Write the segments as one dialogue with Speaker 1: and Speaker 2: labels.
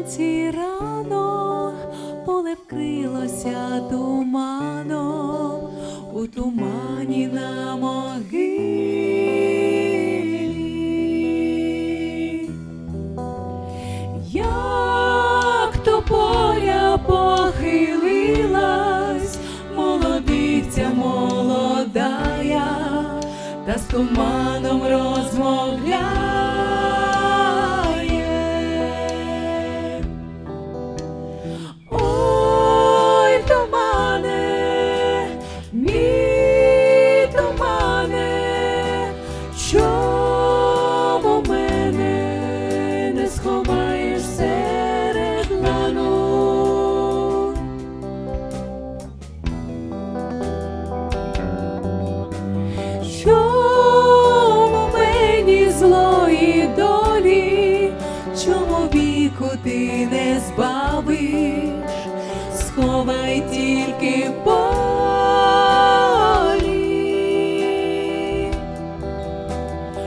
Speaker 1: вранці рано поле вкрилося туманом, у тумані на могилі. Як тополя похилилась, молодиця молодая, та з туманом Чому мені злої долі, чому віку ти не збавиш, сховай тільки в полі,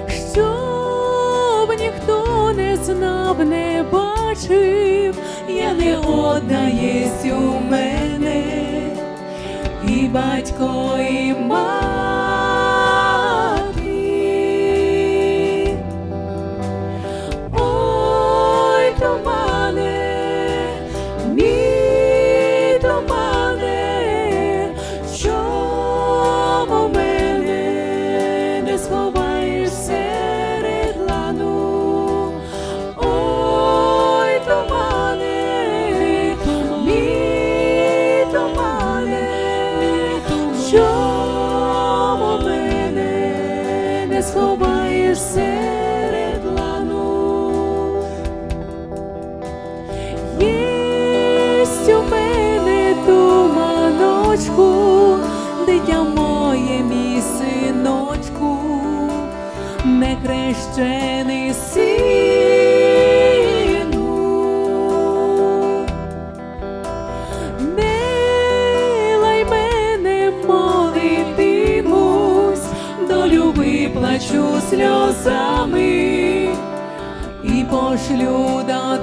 Speaker 1: щоб ніхто не знав, не бачив, я не одна єсть у мене. І батько, і мати. Сховаєш серед лану? Ой, тумане, мій тумане, чому мене не сховаєш серед не хрещений сину. милай лай мене молитимусь, долю виплачу сльозами і пошлю до